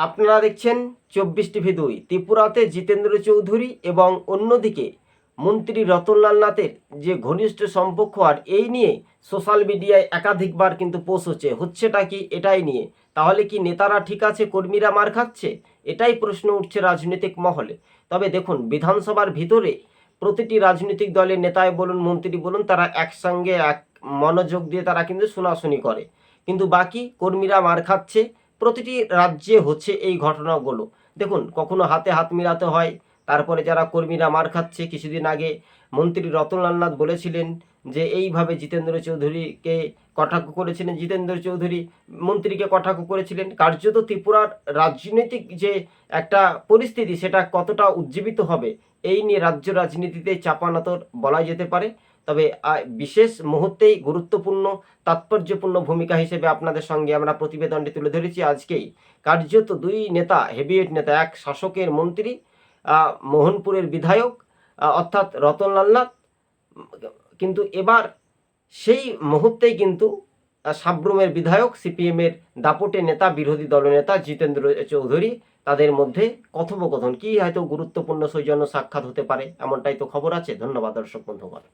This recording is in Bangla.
আপনারা দেখছেন চব্বিশ টিভি দুই। ত্রিপুরাতে জিতেন্দ্র চৌধুরী এবং অন্যদিকে মন্ত্রী রতনলাল নাথের যে ঘনিষ্ঠ সম্পর্ক আর এই নিয়ে সোশ্যাল মিডিয়ায় একাধিকবার কিন্তু পোস্ট হচ্ছে। হচ্ছেটা কি, এটাই নিয়ে। তাহলে কি নেতারা ঠিক আছে, কর্মীরা মার খাচ্ছে? এটাই প্রশ্ন উঠছে রাজনৈতিক মহলে। তবে দেখুন, বিধানসভার ভিতরে প্রতিটি রাজনৈতিক দলের নেতায় বলুন, মন্ত্রী বলুন, তারা একসঙ্গে এক মনোযোগ দিয়ে তারা কিন্তু শোনাশুনি করে। কিন্তু বাকি কর্মীরা মার খাচ্ছে প্রতিটি রাজ্যে হচ্ছে এই ঘটনাগুলো। দেখুন, কখনো হাতে হাত মিলাতে হয়, তারপরে যারা কর্মীরা মার খাচ্ছে, কিছুদিন আগে মন্ত্রী রতনলাল নাথ বলেছিলেন যে এইভাবে জিতেন্দ্র চৌধুরীকে কটাক্ষ করেছিলেন, জিতেন্দ্র চৌধুরী মন্ত্রীকে কটাক্ষ করেছিলেন, কার্যত ত্রিপুরার রাজনৈতিক যে একটা পরিস্থিতি, সেটা কতটা উজ্জীবিত হবে, এই নিয়ে রাজ্য রাজনীতিতে চাপানাতর বলা যেতে পারে। তবে বিশেষ মুহূর্তেই গুরুত্বপূর্ণ, তাৎপর্যপূর্ণ ভূমিকা হিসেবে আপনাদের সঙ্গে আমরা প্রতিবেদনটি তুলে ধরেছি আজকেই। কার্যত দুই নেতা, হেভিওয়েট নেতা, এক শাসকের মন্ত্রী মোহনপুরের বিধায়ক অর্থাৎ রতনলাল নাথ কিন্তু এবার সেই মুহূর্তেই কিন্তু সাব্রুমের বিধায়ক, সিপিএমের দাপটে নেতা, বিরোধী দলনেতা জিতেন্দ্র চৌধুরী তাদের মধ্যে কথোপকথন, কি হয়তো গুরুত্বপূর্ণ সৌজন্য সাক্ষাৎ হতে পারে এমনটাই তো খবর আছে। ধন্যবাদ দর্শক বন্ধুগণ।